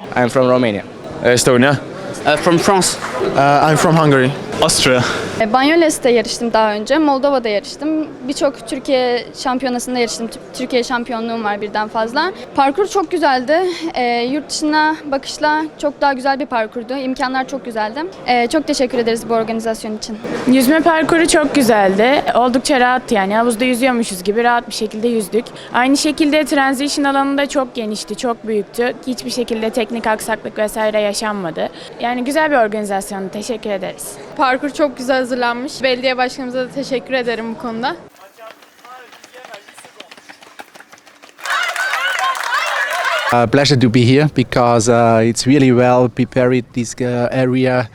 I'm from Romania. Estonia. Uh, from France. Uh, I'm from Hungary. Austria. E, Banyoles'te yarıştım daha önce. Moldova'da yarıştım. Birçok Türkiye şampiyonasında yarıştım. Tü- Türkiye şampiyonluğum var birden fazla. Parkur çok güzeldi. E, yurt dışına bakışla çok daha güzel bir parkurdu. İmkanlar çok güzeldi. E, çok teşekkür ederiz bu organizasyon için. Yüzme parkuru çok güzeldi. Oldukça rahat yani havuzda yüzüyormuşuz gibi rahat bir şekilde yüzdük. Aynı şekilde transition alanı da çok genişti, çok büyüktü. Hiçbir şekilde teknik aksaklık vesaire yaşanmadı. Yani güzel bir organizasyondu. Teşekkür ederiz. Parkur çok güzel hazırlanmış. Belediye başkanımıza da teşekkür ederim bu konuda. A pleasure to be here because uh, it's really well prepared. This uh, area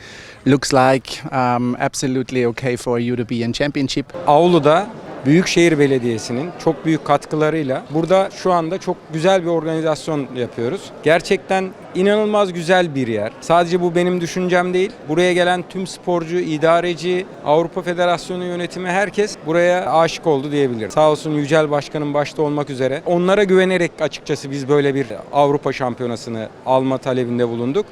looks like um, absolutely okay for you to be in championship. Avlu'da Büyükşehir Belediyesi'nin çok büyük katkılarıyla burada şu anda çok güzel bir organizasyon yapıyoruz. Gerçekten inanılmaz güzel bir yer. Sadece bu benim düşüncem değil. Buraya gelen tüm sporcu, idareci, Avrupa Federasyonu yönetimi herkes buraya aşık oldu diyebilirim. Sağ olsun Yücel Başkanım başta olmak üzere. Onlara güvenerek açıkçası biz böyle bir Avrupa Şampiyonası'nı alma talebinde bulunduk.